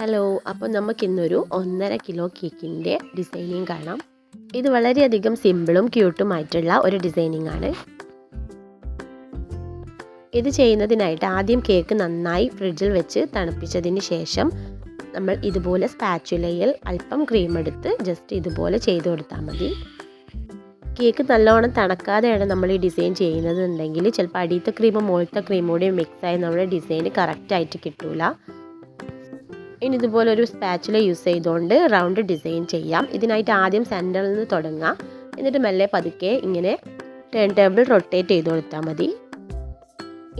Hello അപ്പോൾ നമുക്ക് ഇന്നൊരു ഒന്നര കിലോ കേക്കിന്റെ ഡിസൈനിങ് കാണാം. ഇത് വളരെയധികം സിമ്പിളും ക്യൂട്ടുമായിട്ടുള്ള ഒരു ഡിസൈനിങ് ആണ് ഇത് ചെയ്യുന്നതിനായിട്ട് ആദ്യം കേക്ക് നന്നായി ഫ്രിഡ്ജിൽ വെച്ച് തണുപ്പിച്ചതിന് ശേഷം നമ്മൾ ഇതുപോലെ സ്പാച്ചുലയിൽ അല്പം ക്രീം എടുത്ത് ജസ്റ്റ് ഇതുപോലെ ചെയ്ത് കൊടുത്താൽ മതി. കേക്ക് നല്ലോണം തണക്കാതെയാണ് നമ്മൾ ഈ ഡിസൈൻ ചെയ്യുന്നത് എന്നുണ്ടെങ്കിൽ ചിലപ്പോൾ അടിയത്തെ ക്രീമും മുകളിലത്തെ കൂടി മിക്സായി നമ്മുടെ ഡിസൈൻ കറക്റ്റായിട്ട് കിട്ടൂല. ഇനി ഇതുപോലെ ഒരു സ്പാച്ചില യൂസ് ചെയ്തുകൊണ്ട് റൗണ്ട് ഡിസൈൻ ചെയ്യാം. ഇതിനായിട്ട് ആദ്യം സെന്ററിൽ നിന്ന് തുടങ്ങാം. എന്നിട്ട് മെല്ലെ പതുക്കെ ഇങ്ങനെ ടേൺ ടേബിൾ റൊട്ടേറ്റ് ചെയ്ത് കൊടുത്താൽ മതി.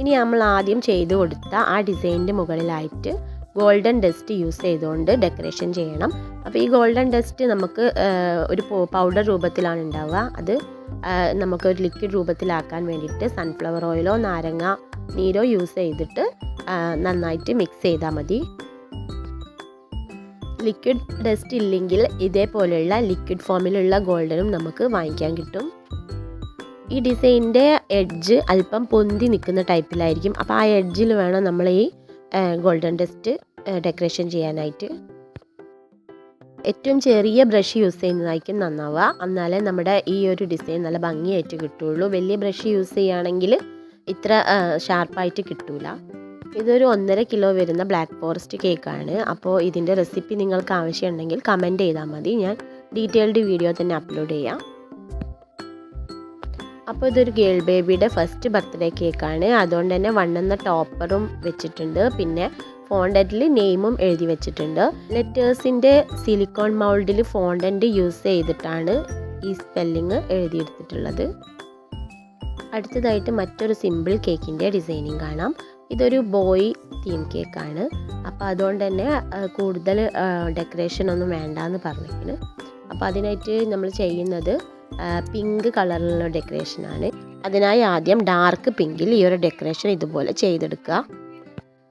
ഇനി നമ്മൾ ആദ്യം ചെയ്ത് കൊടുത്ത ആ ഡിസൈനിന്റെ മുകളിലായിട്ട് ഗോൾഡൻ ഡസ്റ്റ് യൂസ് ചെയ്തുകൊണ്ട് ഡെക്കറേഷൻ ചെയ്യണം. അപ്പോൾ ഈ ഗോൾഡൻ ഡസ്റ്റ് നമുക്ക് ഒരു പൗഡർ രൂപത്തിലാണ് ഉണ്ടാവുക അത് നമുക്ക് ഒരു ലിക്വിഡ് രൂപത്തിലാക്കാൻ വേണ്ടിയിട്ട് സൺഫ്ലവർ ഓയിലോ നാരങ്ങ നീരോ യൂസ് ചെയ്തിട്ട് നന്നായിട്ട് മിക്സ് ചെയ്താൽ മതി. ലിക്വിഡ് ഡസ്റ്റ് ഇല്ലെങ്കിൽ ഇതേപോലെയുള്ള ലിക്വിഡ് ഫോമിലുള്ള ഗോൾഡനും നമുക്ക് വാങ്ങിക്കാൻ കിട്ടും. ഈ ഡിസൈനിന്റെ എഡ്ജ് അല്പം പൊന്തി നിൽക്കുന്ന ടൈപ്പിലായിരിക്കും അപ്പോൾ ആ എഡ്ജിൽ വേണം നമ്മൾ ഈ ഗോൾഡൻ ഡസ്റ്റ് ഡെക്കറേഷൻ ചെയ്യാനായിട്ട്. ഏറ്റവും ചെറിയ ബ്രഷ് യൂസ് ചെയ്യുന്നതായിരിക്കും നന്നാവുക. എന്നാലേ നമ്മുടെ ഈ ഒരു ഡിസൈൻ നല്ല ഭംഗിയായിട്ട് കിട്ടുള്ളൂ. വലിയ ബ്രഷ് യൂസ് ചെയ്യുകയാണെങ്കിൽ ഇത്ര ഷാർപ്പായിട്ട് കിട്ടൂല. ഇതൊരു ഒന്നര കിലോ വരുന്ന ബ്ലാക്ക് ഫോറസ്റ്റ് കേക്കാണ് അപ്പോൾ ഇതിന്റെ റെസിപ്പി നിങ്ങൾക്ക് ആവശ്യമുണ്ടെങ്കിൽ കമന്റ് ചെയ്താൽ മതി. ഞാൻ ഡീറ്റെയിൽഡ് വീഡിയോ തന്നെ അപ്ലോഡ് ചെയ്യാം. അപ്പോൾ ഇതൊരു ഗേൾ ബേബിയുടെ ഫസ്റ്റ് ബർത്ത്ഡേ കേക്കാണ് അതുകൊണ്ട് തന്നെ വണ്ണെന്ന ടോപ്പറും വെച്ചിട്ടുണ്ട്. പിന്നെ ഫോണ്ടന്റിൽ നെയിമും എഴുതി വെച്ചിട്ടുണ്ട്. ലെറ്റേഴ്സിന്റെ സിലിക്കോൺ മൗൾഡിൽ ഫോണ്ടന്റ് യൂസ് ചെയ്തിട്ടാണ് ഈ സ്പെല്ലിങ് എഴുതിയെടുത്തിട്ടുള്ളത്. അടുത്തതായിട്ട് മറ്റൊരു സിമ്പിൾ കേക്കിന്റെ ഡിസൈനിങ് കാണാം. ഇതൊരു ബോയ് തീം കേക്കാണ്. അപ്പോൾ അതുകൊണ്ട് തന്നെ കൂടുതൽ ഡെക്കറേഷൻ ഒന്നും വേണ്ട എന്ന് പറഞ്ഞിരിക്കുന്നു. അപ്പോൾ അതിനായിട്ട് നമ്മൾ ചെയ്യുന്നത് പിങ്ക് കളറിലുള്ള ഡെക്കറേഷനാണ്. അതിനായി ആദ്യം ഡാർക്ക് പിങ്കിൽ ഈ ഒരു ഡെക്കറേഷൻ ഇതുപോലെ ചെയ്തെടുക്കുക.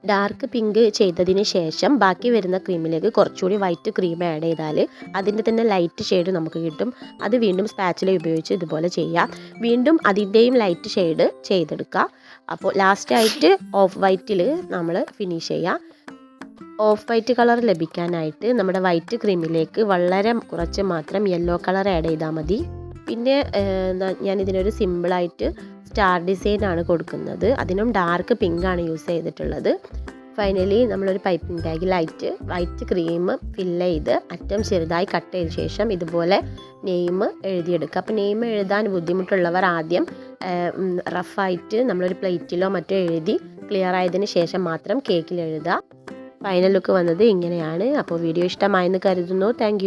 ഡാർക്ക് പിങ്ക് ചെയ്തതിന് ശേഷം ബാക്കി വരുന്ന ക്രീമിലേക്ക് കുറച്ചുകൂടി വൈറ്റ് ക്രീം ആഡ് ചെയ്താൽ അതിന്റെ തന്നെ ലൈറ്റ് ഷെയ്ഡ് നമുക്ക് കിട്ടും. അത് വീണ്ടും സ്പാച്ചില ഉപയോഗിച്ച് ഇതുപോലെ ചെയ്യാം. വീണ്ടും അതിന്റെയും ലൈറ്റ് ഷെയ്ഡ് ചെയ്തെടുക്കുക അപ്പോൾ ലാസ്റ്റായിട്ട് ഓഫ് വൈറ്റിൽ നമ്മൾ ഫിനിഷ് ചെയ്യാം. ഓഫ് വൈറ്റ് കളർ ലഭിക്കാനായിട്ട് നമ്മുടെ വൈറ്റ് ക്രീമിലേക്ക് വളരെ കുറച്ച് മാത്രം യെല്ലോ കളർ ആഡ് ചെയ്താൽ മതി. പിന്നെ ഞാൻ ഇതിനൊരു സിമ്പിളായിട്ട് സ്റ്റാർ ഡിസൈൻ ആണ് കൊടുക്കുന്നത്. അതിനും ഡാർക്ക് പിങ്ക് ആണ് യൂസ് ചെയ്തിട്ടുള്ളത്. ഫൈനലി നമ്മളൊരു പൈപ്പിംഗ് ബാഗിലായിട്ട് വൈറ്റ് ക്രീം ഫില്ല് ചെയ്ത് അറ്റം ചെറുതായി കട്ട് ചെയ്ത ശേഷം ഇതുപോലെ നെയിം എഴുതിയെടുക്കുക. അപ്പോൾ നെയിം എഴുതാൻ ബുദ്ധിമുട്ടുള്ളവർ ആദ്യം റഫായിട്ട് നമ്മളൊരു പ്ലേറ്റിലോ മറ്റോ എഴുതി ക്ലിയർ ആയതിന് ശേഷം മാത്രം കേക്കിൽ എഴുതുക. ഫൈനൽ ലുക്ക് വന്നത് ഇങ്ങനെയാണ്. അപ്പോൾ വീഡിയോ ഇഷ്ടമായെന്ന് കരുതുന്നു. താങ്ക്